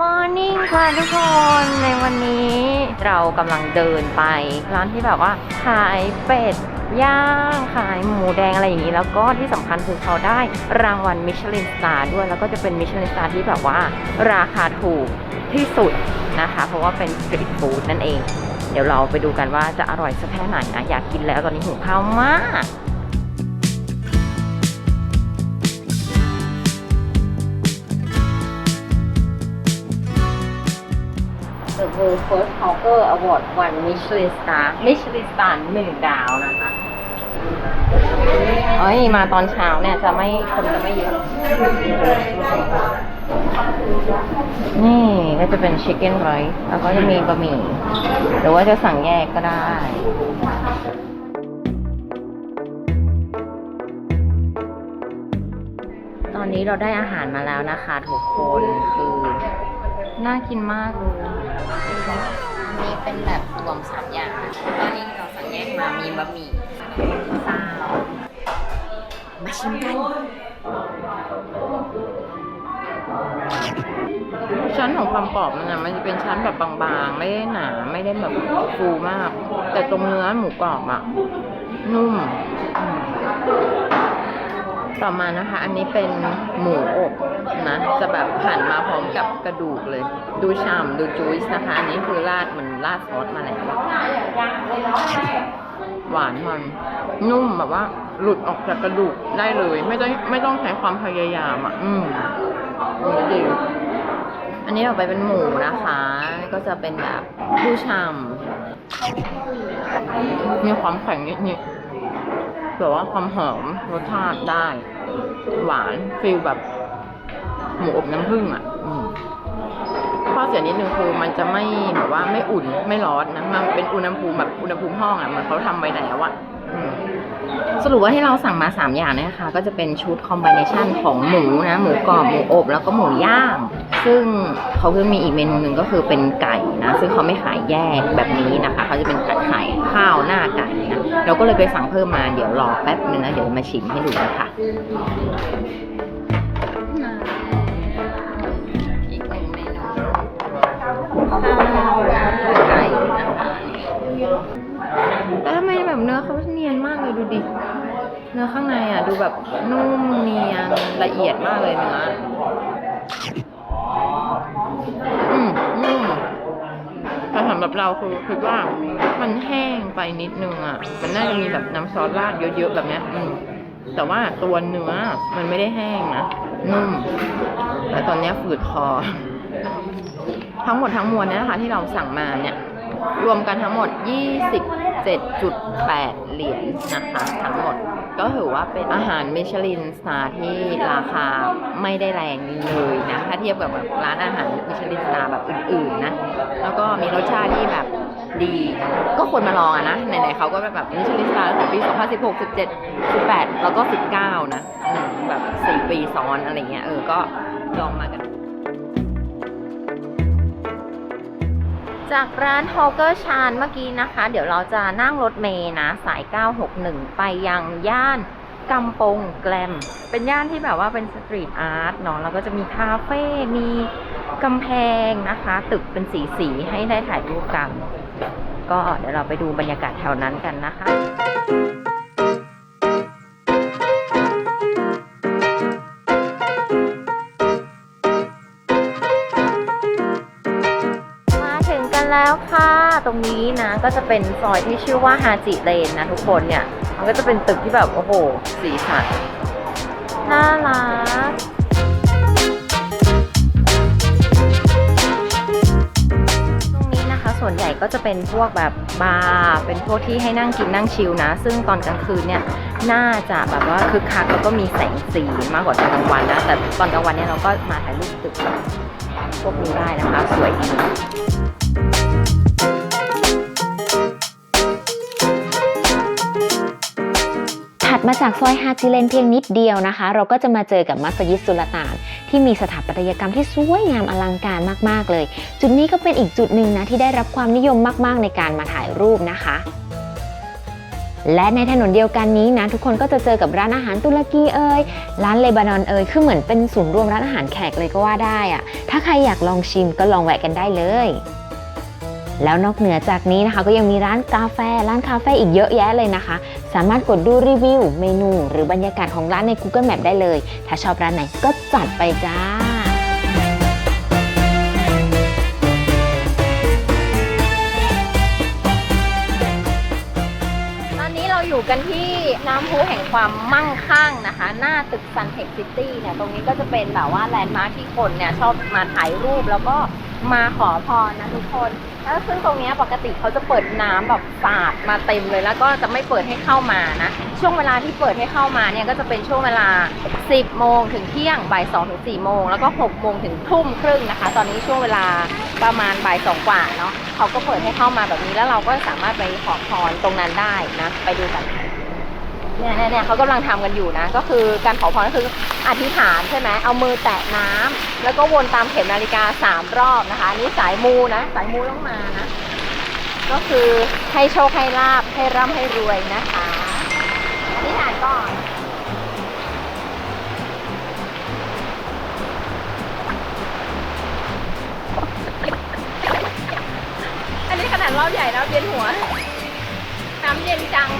มอร์นิ่งค่ะทุกคนในวันนี้เรากำลังเดินไปร้านที่แบบว่าขายเป็ดย่างขายหมูแดงอะไรอย่างนี้ แล้วก็ที่สำคัญคือเขาได้รางวัลมิชลินสตาร์ด้วย แล้วก็จะเป็นมิชลินสตาร์ที่แบบว่า ราคาถูกที่สุดนะคะ เพราะว่าเป็นสตรีทฟู้ดนั่นเอง เดี๋ยวเราไปดูกันว่าจะอร่อยสักแค่ไหนนะอยากกินแล้วตอนนี้หิวข้าวมาก First Hawker Award วัน Michelin Star Michelin Star หนึ่งดาวนะคะเอ้ยมาตอนเช้าเนี่ยจะไม่คนจะไม่เยอะนี่ก็จะเป็น Chicken Rice แล้วก็จะมีบะหมี่หรือว่าจะสั่งแยกก็ได้ตอนนี้เราได้อาหารมาแล้วนะคะทุกคนคือ น่ากินมากเลย มีเป็นแบบรวมสามอย่างตอนนี้เราสั่งแยกมามีบะหมี่ซาวมาชิมกันชั้นของความกรอบมันนะมันจะเป็นชั้นแบบบางๆ ไม่ได้หนา ไม่ได้แบบฟูมาก แต่ตรงเนื้อหมูกรอบอะนุ่มอืม ต่อมานะคะ อันนี้เป็นหมูอบนะ จะแบบหั่นมาพร้อมกับกระดูกเลย ดูฉ่ำดูจุยส์นะคะ อันนี้คือราดเหมือนราดซอสมาแล้วหวานมัน นุ่มแบบว่า หลุดออกจากกระดูกได้เลย ไม่ต้องไม่ต้องใช้ความพยายามอะ อืมดีอันนี้เราไปเป็นหมูนะคะ ก็จะเป็นแบบดูฉ่ำมีความแข็งนิดๆ แต่ว่าความหอมรสชาติได้ หวานฟิลแบบหมูอบน้ำผึ้งอะอืมข้อเสียนิดนึงคือมันจะไม่แบบว่าไม่อุ่นไม่ร้อนนะมันเป็นอุณหภูมิแบบอุณหภูมิห้องอะเหมันเขาทำไว้แล้วอะอืมสรุปว่าที่เราสั่งมา 3 อย่างเนี่ยนะคะ ก็จะเป็นชุดคอมบิเนชันของหมูนะ หมูกรอบหมูอบ แล้วก็หมูย่าง ซึ่งเขาเพิ่งมีอีกเมนูหนึ่งก็คือเป็นไก่นะ ซึ่งเขาไม่ขายแยกแบบนี้นะคะ เขาจะเป็นไข่ เราก็เลยไปสั่งเพิ่มมาเดี๋ยวรอแป๊บนึงนะเดี๋ยวมาชิมให้ดูนะคะอีกหนึ่งเมนูข้าวไก่นะคะแต่ทำไมแบบเนื้อเขาเนียนมากเลยดูดิ เนื้อข้างในอะดูแบบนุ่มเนียนละเอียดมากเลยเนื้อ สำหรับเราคือคิดว่ามันแห้งไปนิดนึงอะ มันน่าจะมีแบบน้ำซอสราดเยอะๆแบบเนี้ยอืมแต่ว่าตัวเนื้อมันไม่ได้แห้งนะนุ่มแต่ตอนเนี้ยฝืดคอ ทั้งหมดทั้งมวลเนี่ยนะคะที่เราสั่งมาเนี่ย รวมกันทั้งหมด 27.8 เหรียญนะคะ ทั้งหมด ก็ถือว่าเป็นอาหารมิชลินสตาร์ที่ราคาไม่ได้แรงเลยนะ ถ้าเทียบกับแบบร้านอาหารมิชลินสตาร์แบบอื่นๆนะ แล้วก็มีรสชาติที่แบบดี ก็ควรมาลองอะนะ ไหนๆเขาก็แบบมิชลินสตาร์ของปี 2016 17 18 แล้วก็ 19 นะ แบบ 4 ปีซ้อนอะไรเงี้ย เออ ก็ลองมากัน จากร้านฮอลเกอร์ชานเมื่อกี้นะคะ เดี๋ยวเราจะนั่งรถเมย์นะ สาย 961 ไปยังย่านกำปงแกลม เป็นย่านที่แบบว่าเป็นสตรีทอาร์ตเนาะแล้วก็จะมีคาเฟ่ มีกำแพงนะคะ ตึกเป็นสีสีให้ได้ถ่ายรูปกัน ก็เดี๋ยวเราไปดูบรรยากาศแถวนั้นกันนะคะ รงนี้นะ ก็จะเป็นซอยที่ชื่อว่าฮาจิเลนนะทุกคนเนี่ย มันก็จะเป็นตึกที่แบบ โอ้โห สีสันน่ารักตรงนี้นะคะส่วนใหญ่ก็จะเป็นพวกแบบบาร์เป็นพวกที่ให้นั่งกินนั่งชิลนะ ซึ่งตอนกลางคืนเนี่ยน่าจะแบบว่าคึกคักแล้วก็มีแสงสีมากกว่าตอนกลางวันนะแต่ตอนกลางวันเนี่ยเราก็มาถ่ายรูปตึกพวกนี้ได้นะคะ สวยดี มาจากซอยฮาจิเลนเพียงนิดเดียวนะคะ เราก็จะมาเจอกับมัสยิดสุลต่านที่มีสถาปัตยกรรมที่สวยงามอลังการมากๆเลย จุดนี้ก็เป็นอีกจุดหนึ่งนะที่ได้รับความนิยมมากๆในการมาถ่ายรูปนะคะและในถนนเดียวกันนี้นะทุกคนก็จะเจอกับร้านอาหารตุรกีเอ่ยร้านเลบานอนเอ่ยคือเหมือนเป็นศูนย์รวมร้านอาหารแขกเลยก็ว่าได้อะถ้าใครอยากลองชิมก็ลองแวะกันได้เลย แล้วนอกเหนือจากนี้นะคะ ก็ยังมีร้านกาแฟ ร้านคาเฟ่อีกเยอะแยะเลยนะคะ สามารถกดดูรีวิว เมนู หรือบรรยากาศของร้านใน Google Map ได้เลย ถ้าชอบร้านไหนก็จัดไปจ้าตอนนี้เราอยู่กันที่น้ำพุแห่งความมั่งคั่งนะคะ หน้าตึกซันเทคซิตี้เนี่ย ตรงนี้ก็จะเป็นแบบว่าแลนด์มาร์คที่คนเนี่ย ชอบมาถ่ายรูปแล้วก็มาขอพรนะทุกคน แล้วซึ่งตรงนี้ปกติเขาจะเปิดน้ำแบบสาดมาเต็มเลย แล้วก็จะไม่เปิดให้เข้ามานะ ช่วงเวลาที่เปิดให้เข้ามาเนี่ยก็จะเป็นช่วงเวลา 10 โมงถึงเที่ยงบ่าย2ถึง4โมง แล้วก็ 6 โมงถึงทุ่มครึ่งนะคะ ตอนนี้ช่วงเวลาประมาณบ่ายสองกว่าเนาะเขาก็เปิดให้เข้ามาแบบนี้แล้วเราก็สามารถไปขอพรตรงนั้นได้นะ ไปดูกัน เนี่ยเนี่ยเนี่ยเขากำลังทำกันอยู่นะ ก็คือการขอพรก็คืออธิษฐานใช่ไหมเอามือแตะน้ำแล้วก็วนตามเข็มนาฬิกาสามรอบนะคะนนี้สายมูนะ สายมูต้องมานะ ก็คือให้โชคให้ลาบให้ร่ำให้รวยนะคะอธิษฐานก่อนอันนี้ขนาดรอบใหญ่แล้วเวียนหัว น้ำเย็นจัง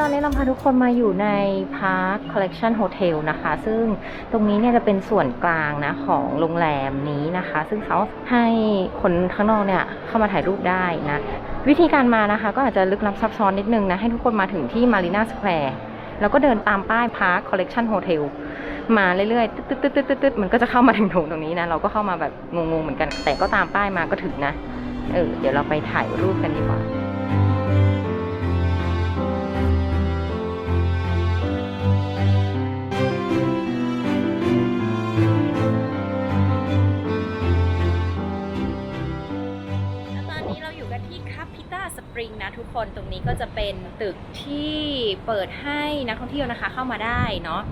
ตอนนี้เราพาทุกคนมาอยู่ใน Park Collection Hotel นะคะ ซึ่งตรงนี้เนี่ยจะเป็นส่วนกลางนะของโรงแรมนี้นะคะ ซึ่งเขาให้คนข้างนอกเนี่ยเข้ามาถ่ายรูปได้นะ วิธีการมานะคะ ก็อาจจะลึกลับซับซ้อนนิดนึงนะ ให้ทุกคนมาถึงที่มารีนาสแควร์แล้วก็เดินตามป้ายพาร์คคอลเลกชันโฮเทลมาเรื่อยๆตึ๊ดตึ๊ดตึ๊ดตึ๊ดตึ๊ดมันก็จะเข้ามาถึงโถงตรงนี้นะ เราก็เข้ามาแบบงงๆเหมือนกัน แต่ก็ตามป้ายมาก็ถึงนะ เออ เดี๋ยวเราไปถ่ายรูปกันดีกว่า ปริงนะทุกคนตรงนี้ก็จะเป็นตึกที่เปิดให้นักท่องเที่ยวนะคะเข้ามาได้เนาะ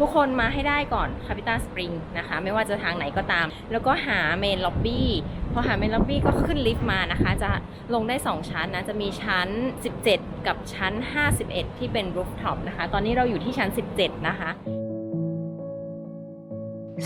ทุกคนมาให้ได้ก่อนคาพิตาสปริงนะคะ ไม่ว่าจะทางไหนก็ตาม แล้วก็หาเมนล็อบบี้พอหาเมนล็อบบี้ก็ขึ้นลิฟต์มานะคะ จะลงได้ 2 ชั้นนะ จะมีชั้น 17 กับชั้น 51 ที่เป็นรูฟท็อปนะคะ ตอนนี้เราอยู่ที่ชั้น 17 นะคะ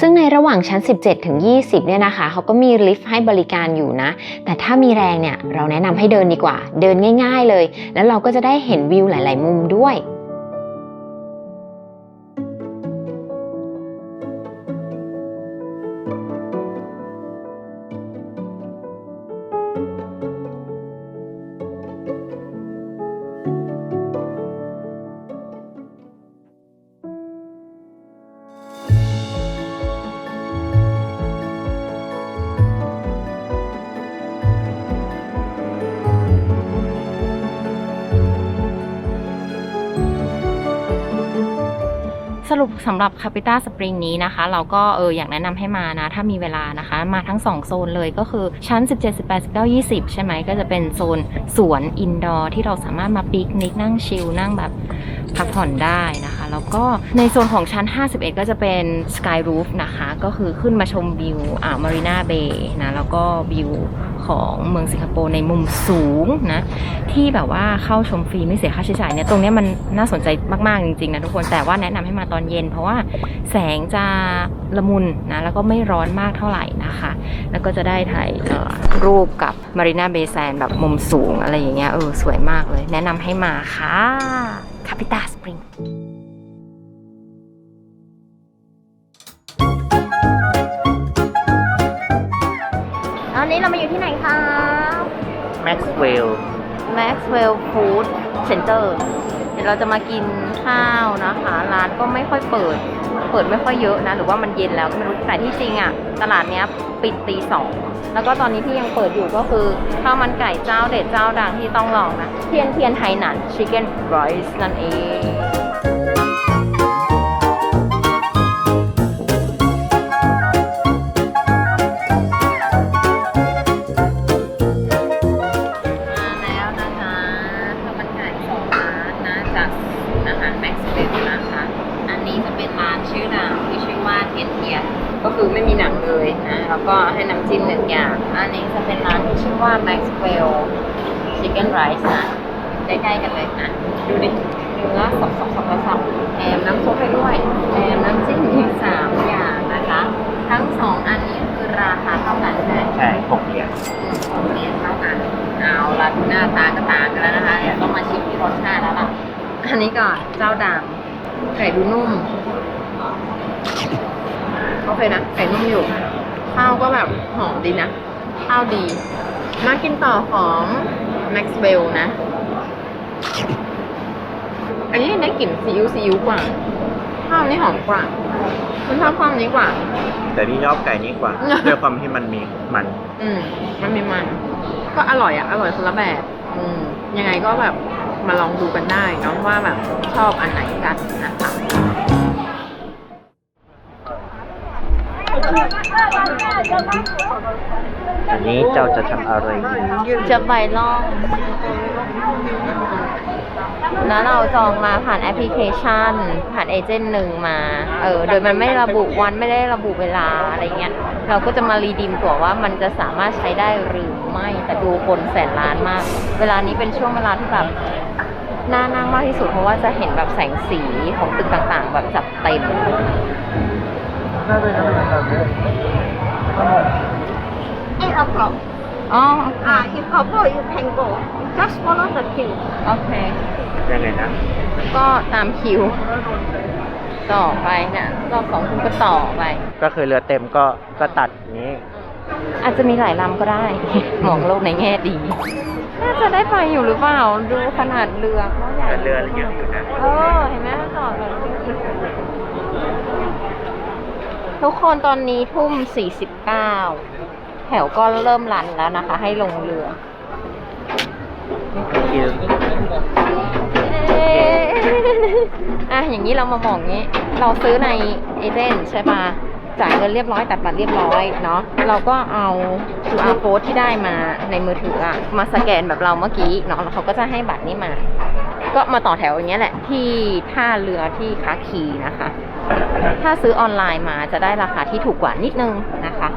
ซึ่งในระหว่างชั้น 17 ถึง 20 เนี่ยนะคะ เขาก็มีลิฟต์ให้บริการอยู่นะ แต่ถ้ามีแรงเนี่ย เราแนะนำให้เดินดีกว่า เดินง่าย ๆ เลย แล้วเราก็จะได้เห็นวิวหลาย ๆ มุมด้วย สรุปสำหรับคาปิต้าสปริงนี้นะคะ เราก็เอออยากแนะนำให้มานะ ถ้ามีเวลานะคะ มาทั้ง 2 โซนเลยก็คือชั้น 17 18 19 20 ใช่ไหมก็จะเป็นโซนสวนอินดอร์ที่เราสามารถมาปิกนิกนั่งชิลนั่งแบบ พักผ่อนได้นะคะ แล้วก็ในโซนของชั้น 51 ก็จะเป็นสกายรูฟนะคะ ก็คือขึ้นมาชมวิวอ่าวมารีนาเบย์นะ แล้วก็วิวของเมืองสิงคโปร์ในมุมสูงนะ ที่แบบว่าเข้าชมฟรีไม่เสียค่าใช้จ่ายเนี่ยตรงนี้มันน่าสนใจมาก ๆ จริง ๆ นะทุกคนแต่ว่าแนะนำให้มาตอนเย็น เพราะว่าแสงจะละมุนนะแล้วก็ไม่ร้อนมากเท่าไหร่นะคะ แล้วก็จะได้ถ่ายรูปกับมารีนาเบย์แซนแบบมุมสูงอะไรอย่างเงี้ยเออสวยมากเลย แนะนำให้มาค่ะ คาปิตาสปริงตอนนี้เรามาอยู่ที่ไหนคะ Maxwell Maxwell Food Center เดี๋ยวเราจะมากินข้าวนะคะ ร้านก็ไม่ค่อยเปิด เปิดไม่ค่อยเยอะนะ หรือว่ามันเย็นแล้วก็ไม่รู้แต่ที่จริงอะ่ะ ตลาดเนี้ยปิดตีสองแล้วก็ตอนนี้ที่ยังเปิดอยู่ก็คือข้าวมันไก่เจ้าเด็ดเจ้าดังที่ต้องลองนะ เทียนเทียนไทหนันชิคเก้นไรซ์นั่นเอง อย่างอันนี้จะเป็นร้านที่ชื่อว่า Maxwell Chicken Rice นะ ใกล้ๆกันเลยนะ ดูดิเนื้อสับสับสับสับสับแถมน้ำซุปไปด้วยแถมน้ำจิ้มอีกสามอย่างนะคะ ทั้งสองอันนี้คือราคาเท่ากันใช่ไหมใช่หกเหรียญเรียนเท่ากันเอาละหน้าตาก็ต่างกันแล้วนะคะเดี๋ยวต้องมาชิมที่รสชาติแล้วล่ะอันนี้ก่อนเจ้าดังไก่ดูนุ่มโอเคนะไก่นุ่มอยู่ข้าวก็แบบหอมดีนะ ข้าวดี มากินต่อของ Maxwell นะ อันนี้ได้กลิ่นซีอิ๊วซีอิ๊วกว่าข้าวนี่หอมกว่าคุณชอบข้าวนี้กว่า แต่พี่ชอบไก่นี้กว่า ด้วยความที่มันมีมัน อืม มันมีมัน ก็อร่อยอะอร่อยคนละแบบ อืม ยังไงก็แบบมาลองดูกันได้เนาะว่าแบบชอบอันไหนกันนะคะ อันนี้เจ้าจะทำอะไร จะไปลอง แล้วเราจองมาผ่านแอปพลิเคชัน ผ่านเอเจนต์หนึ่งมา เออ โดยมันไม่ระบุวันไม่ได้ระบุเวลาอะไรเงี้ย เราก็จะมารีดีมตั๋วว่ามันจะสามารถใช้ได้หรือไม่ แต่ดูคนแสนล้านมาก เวลานี้เป็นช่วงเวลาที่แบบน่านั่งมากที่สุดเพราะว่าจะเห็นแบบแสงสีของตึกต่างๆ แบบจัดเต็ม In a block. อ๋อ Ah, if couple you can go. Just follow the queue. โอเค ยังไงนะ ก็ตามคิว ต่อไปเนี่ยรอบสองคุณก็ต่อไป ก็คือเรือเต็มก็ก็ตัดนี้ อาจจะมีหลายลำก็ได้ มองโลกในแง่ดี น่าจะได้ไปอยู่หรือเปล่า ดูขนาดเรือเขาใหญ่แต่เรือเยอะอยู่นะ เออ เห็นไหมต่อเลย ทุกคนตอนนี้ทุ่ม 49 แถวก็เริ่มรันแล้วนะคะ ให้ลงเรือคิวเอ๊ะอะอย่างนี้เรามามองงี้ เราซื้อในเอเจนต์ใช่ปะจ่ายเงินเรียบร้อยตัดบัตรเรียบร้อยเนาะเราก็เอา QR code ที่ได้มาในมือถืออะมาสแกนแบบเราเมื่อกี้เนาะแล้วเขาก็จะให้บัตรนี้มา ก็มาต่อแถวอย่างเงี้ยแหละที่ท่าเรือที่คาคีนะคะ ถ้าซื้อออนไลน์มาจะได้ราคาที่ถูกกว่านิดนึงนะคะ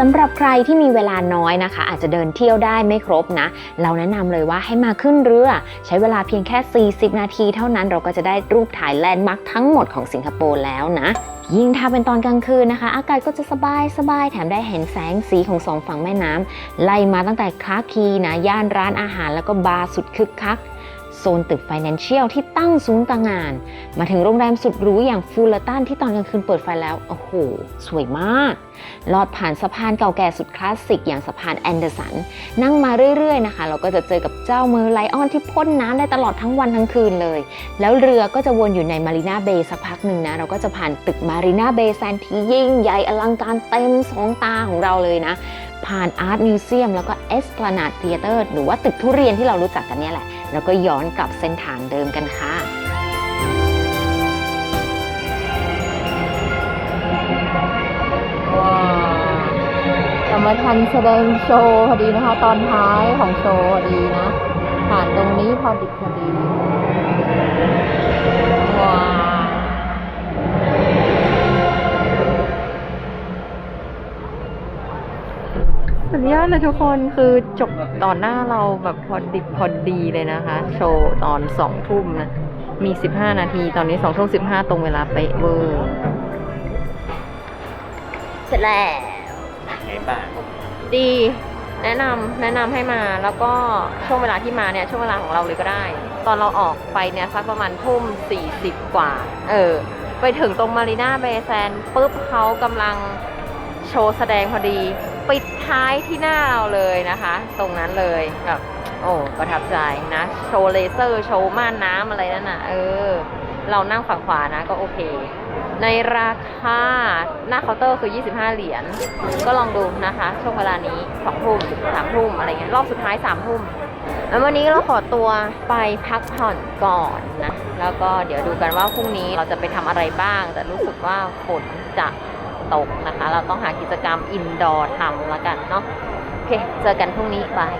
สำหรับใครที่มีเวลาน้อยนะคะ อาจจะเดินเที่ยวได้ไม่ครบนะ เราแนะนำเลยว่าให้มาขึ้นเรือ ใช้เวลาเพียงแค่ 40 นาทีเท่านั้นเราก็จะได้รูปถ่ายแลนด์มาร์คทั้งหมดของสิงคโปร์แล้วนะยิ่งถ้าเป็นตอนกลางคืนนะคะ อากาศก็จะสบายสบายแถมได้เห็นแสงสีของสองฝั่งแม่น้ำไล่มาตั้งแต่คลาคีนะ ย่านร้านอาหารแล้วก็บาร์สุดคึกคัก ซนตึก Financial ที่ตั้งสูงตางาน มาถึงโรงแรมสุดหรูอย่างฟูลตันที่ตอนกลางคืนเปิดไฟแล้ว โอ้โห สวยมาก ลอดผ่านสะพานเก่าแก่สุดคลาสสิกอย่างสะพานแอนเดอร์สัน นั่งมาเรื่อยๆนะคะ เราก็จะเจอกับเจ้ามือไลออนที่พ่นน้ำได้ตลอดทั้งวันทั้งคืนเลย แล้วเรือก็จะวนอยู่ในมารีนาเบย์สักพักหนึ่งนะ เราก็จะผ่านตึกมารีนาเบย์แซนที่ยิ่งใหญ่อลังการเต็มสองตาของเราเลยนะผ่านอาร์ตมิวเซียมแล้วก็เอส a ลนาดเทเตอร์หรือว่าตึกทุเรียนที่เรารู้จักกันเนี่ยแหละ แล้วก็ย้อนกลับเส้นทางเดิมกันค่ะว้าวจะมาทันแสดงโชว์พอดีนะคะ ตอนท้ายของโชว์พอดีนะ ผ่านตรงนี้พอดิบพอดี สุดยอดเลยทุกคนคือจบตอนหน้าเราแบบพอดิบพอดีเลยนะคะ โชว์ตอนสองทุ่มนะ มี15นาที ตอนนี้2ทุ่ม15ตรงเวลาเป๊ะเวอร์เสร็จแล้วไงบ้างดีแนะนำแนะนำให้มาแล้วก็ช่วงเวลาที่มาเนี่ยช่วงเวลาของเราเลยก็ได้ ตอนเราออกไปเนี่ยสักประมาณทุ่ม40กว่า เออ ไปถึงตรงมารีนาเบย์แซนปุ๊บเขากำลังโชว์แสดงพอดี ปิดท้ายที่หน้าเราเลยนะคะ ตรงนั้นเลยแบบโอ้ประทับใจนะ โชว์เลเซอร์โชว์ม่านน้ำอะไรนั่นน่ะเออ เรานั่งฝั่งขวานะก็โอเค ในราคาหน้าเคาน์เตอร์คือ 25 เหรียญก็ลองดูนะคะ ช่วงเวลานี้2ทุ่ม3ทุ่มอะไรเงี้ยรอบสุดท้าย3ทุ่มแล้ววันนี้เราขอตัวไปพักผ่อนก่อนนะ แล้วก็เดี๋ยวดูกันว่าพรุ่งนี้เราจะไปทำอะไรบ้าง แต่รู้สึกว่าฝนจะ ตกนะคะ เราต้องหากิจกรรมอินดอร์ทำแล้วกันเนาะโอเค เจอกันพรุ่งนี้บาย